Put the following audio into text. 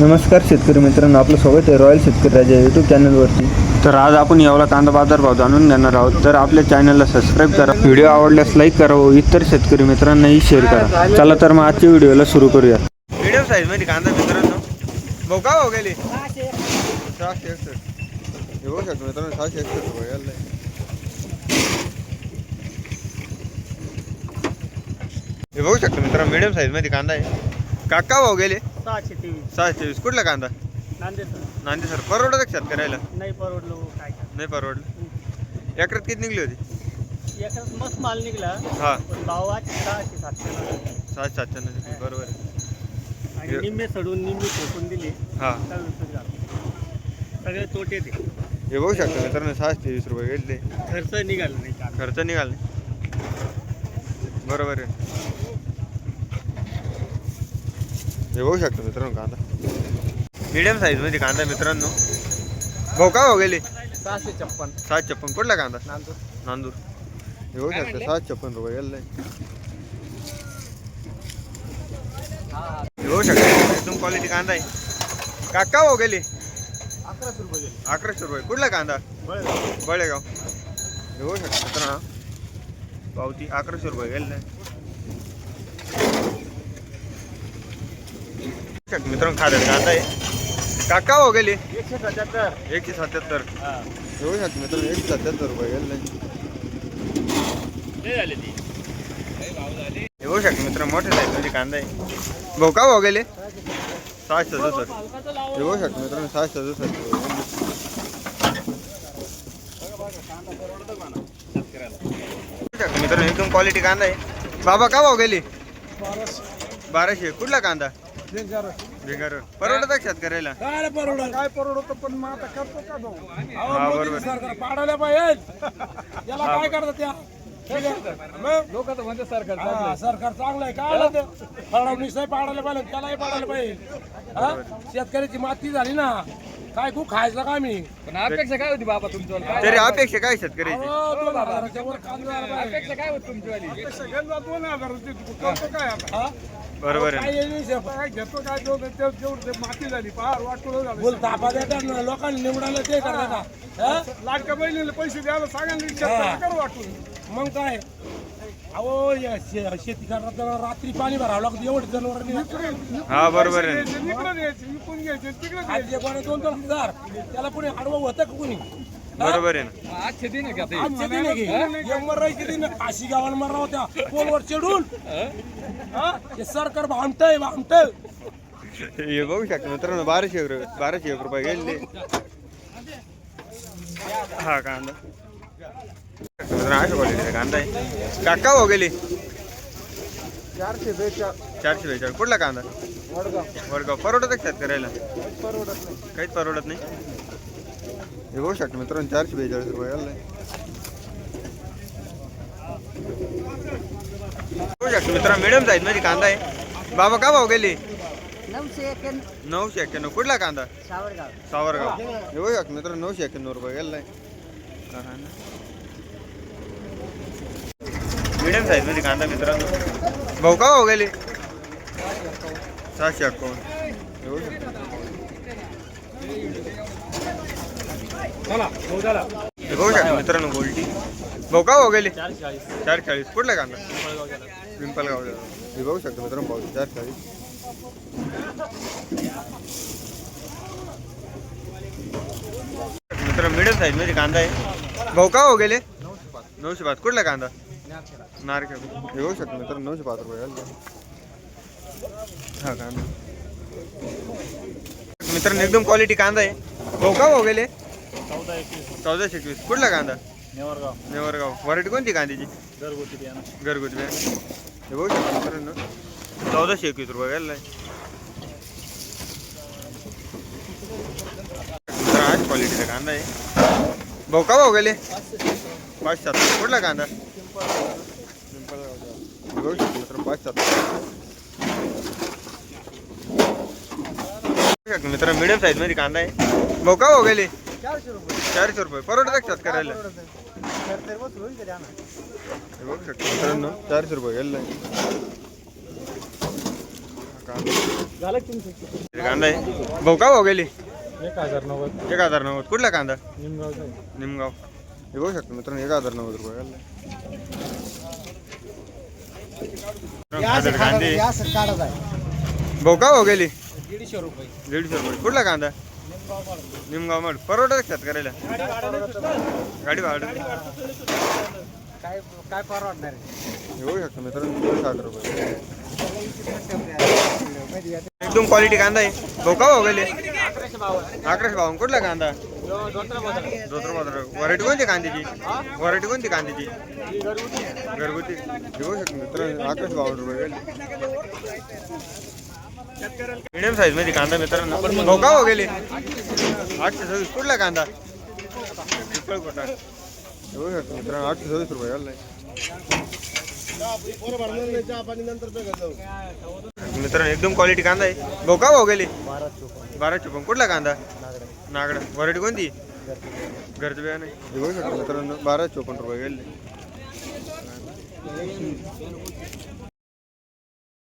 नमस्कार शेतकरी मित्रांनो आपलं स्वागत आहे रॉयल शेतकरी राजा यूट्यूब चॅनलवरती तर आज आपण यावला कांदा बाजार भाव जाणून घेणार आहोत. तर आपल्या चॅनलला सबस्क्राईब करा. व्हिडिओ आवडल्यास लाईक करा व इतर शेतकरी मित्रांनाही शेअर करा. चला तर मग आजच्या व्हिडिओला सुरू करूया. मीडियम साईजमध्ये कांदा मित्रांनो. भाऊ का भाऊ गेले सहाशे एकसष्ट बघू शकतो मित्रांनो सहाशे एकसष्ट हे बघू शकतो मित्रांनो मीडियम साईजमध्ये कांदा आहे. काका भाऊ गेले सहाशे तेवीस. सहाशे तेवीस. कुठला कांदा? नांदेड सर. नांदे सर. परवडत का शेतकऱ्याला? नाही परवडलो काय काय नाही परवडलं. एकरात किती निघली होती? एकाच मस्त माल निघला. हा. पण भाव आज सहाशे सातशे सहाशे सातशे निघली बरोबर आहे. आणि निम्मे सडून निम्मे ठोकून दिले. हा. तर विकत घाल. सगळे तोटे ते. हे बघू शकतो मित्रांनो सहाशे तेवीस रुपये घेतले खर्च निघाला नाही. का खर्च निघाल बरोबर आहे. हे बघू शकतो मित्रांनो कांदा. मीडियम साईजमध्ये कांदा मित्रांनो. भाऊ का भाऊ गेले? सहाशे छप्पन. सात छप्पन. कुठला कांदा? नांदूर. नांदूर. हे बघू शकतो सात छप्पन रुपये गेले. हे बघू शकतो एकदम क्वालिटी कांदा आहे. काका भाऊ गेले. अकराशे रुपये गेले. अकराशे रुपये. कुठला कांदा? बरं बळेगाव. हे बघू शकतो मित्रांनो. पावती अकराशे रुपये गेले. मित्रांनो खाद्यात कांदा आहे काका हो गेले. एकशे सत्याहत्तर. एकशे सत्याहत्तर. हा. हे बघू शकतो मित्रांनो एकशे सत्याहत्तर रुपये गेले. लय झाले ती. हे बघू शकतो मित्रांनो मोठे साईजमध्ये कांदा आहे. भाऊ का भाऊ गेले? सहाशे सदुसष्ट. हे बघू शकतो मित्रांनो सहाशे सदुसष्ट मित्रांनो एकदम क्वालिटी कांदा आहे. बाबा का भाऊ गेले? बाराशे. कुठला कांदा? भिंगार. परवडत का शेतकऱ्याला? काय परवडत? काय परवडत पण मग आता करतो का भाऊ? हा, अहो, बरोबर. सरकार पाडायला पाहिजे. याला काय करतात त्या? लोक तर म्हणते सरकार सरकार चांगलं आहे. काय आलं ते फडणवीस पाडायला पाहिजे त्यालाही पाडायला पाहिजे. हा? शेतकऱ्याची माती झाली ना काय खूप खायचं का मी पण अपेक्षा काय होती बाबा तुमच्यावर? तरी अपेक्षा काय शेतकऱ्याची? अहो, दोन हजाराच्या वर कांदा झाला पाहिजे. अपेक्षा काय होती तुमची दोन हजार होते. तू करतो काय आता? हा? बरोबर आहे. घेतो काय माती झाली. पहार वाटलं झालं. बोल तापा देतात ना लोकांनी निवडायला ते करता का? लाडक्या बहिणीला पैसे द्यायला सांगायला कर वाटून. मग काय? अहो या शे- शेती रात्री पाणी भरावं लागतं. एवढे जनावर हा बरोबर आहे. आज कोणी दोन दोन हजार. त्याला कोणी आडवं होतं का कोणी? बरोबर आहे ना. आजचे दिन आहे का ते? आजचे दिन आहे की? एक मरायचे दिन. फाशी गावाला होत्या. पोलवर चढून. हा? सरकार भामटय भामटय हे बघू शकतो मित्रांनो बाराशे एक रुपये बाराशे एक रुपये गेले. हा कांदा. मित्रांनो अशा क्वालिटीचा कांदा आहे. काका हो गेले. चारशे बेचाळ चारशे बेचाळीस कुठला कांदा? वडगाव. वडगाव. परवडत का शेतकऱ्याला परवडत नाही. काहीच परवडत नाही? हे बघू शकतो मित्रांनो चारशे बेचाळीस रुपये शकतो मित्रांनो मिडियम साईजमध्ये कांदा आहे. बाबा का भाऊ गेले? नऊशे एक्क्याण्णव नऊशे एक्क्याण्णव कुठला कांदा? सावरगाव. सावरगाव. बघा मित्रांनो नऊशे एक्क्याण्णव रुपये गेलाय. मिडियम साईजमध्ये कांदा मित्रांनो. भाऊ का भाऊ गेले? सहाशे हे बघू शकता. बघू शकता मित्रांनो गोल्टी भाऊ का भाऊ गेले चारशे चाळीस. चार चाळीस. कुठला कांदा? पिंपलगाव हे बघू शकता मित्रांनो भाऊ चार चाळीस. मित्रांनो मिडियम साईजमध्ये कांदा आहे. भाऊ का भाऊ गेले नऊशे पाच. कुठला कांदा? नारकेळ हे बघू शकतो मित्रांनो नऊशे पाच रुपये हा कांदा. मित्रांनो एकदम क्वालिटी कांदा आहे. भाऊ का भाऊ गेले चौदा एकवीस. चौदाशे एकवीस. कुठला कांदा? नेवरगाव. नेवरगाव. व्हरायटी कोणती कांद्याची घरगुती बियाणं. घरगुती बॅग हे बघू शकतो मित्रांनो. चौदाशे एकवीस रुपये गेला आज क्वालिटीचा कांदा आहे. भाऊ का भाऊ गेले? पाच सात कुठला कांदा? बघू शकतो मित्रांनो पाच सात मित्रांनो मिडियम साईजमध्ये कांदा आहे. भाऊ का भाऊ गेले? चारशे रुपये. चारशे रुपये. परवडत का करायला तर होईल हे बघू शकतो मित्रांनो चारशे रुपये गेला. कांदा आहे. भाऊ का भाऊ गेली? एक हजार नव्वद. एक हजार नव्वद. कुठला कांदा? निमगावचा निमगाव. हे बघू शकतो मित्रांनो एक हजार नव्वद रुपये घालले. कांदे. भाऊ का भाऊ गेली? दीडशे रुपये. दीडशे रुपये. कुठला कांदा? निमगाव मग परवडत शेतकऱ्याला? गाडी भाडं. काय काय परवडणार बघू शकतो मित्रांनो साठ रुपये. एकदम क्वालिटी कांदा आहे. भाऊ का भाऊ गेले? अकराशे भाऊ कुठला कांदा? धोत्र बाजार. व्हरायटी कोणती कांद्याची? व्हरायटी कोणती कांद्याची? घरगुती. बघू शकतो मित्रांनो अकराशे बावन्न रुपये मिडियम साईजमध्ये कांदा मित्रांनो. भाऊ धोका भाऊ हो गेले. आठशे सव्वीस. कुठला कांदा? पिंपळ कोटा. हे शकतो मित्रांनो आठशे सव्वीस रुपये घाललाय मित्रांनो एकदम क्वालिटी कांदा आहे. धोका हो गेले. बारा चोपन कुठला कांदा? नागडा. व्हरायटी कोणती? घरचं बिया नाही हे शकतो मित्रांनो बारा चोपन्न रुपये गेले.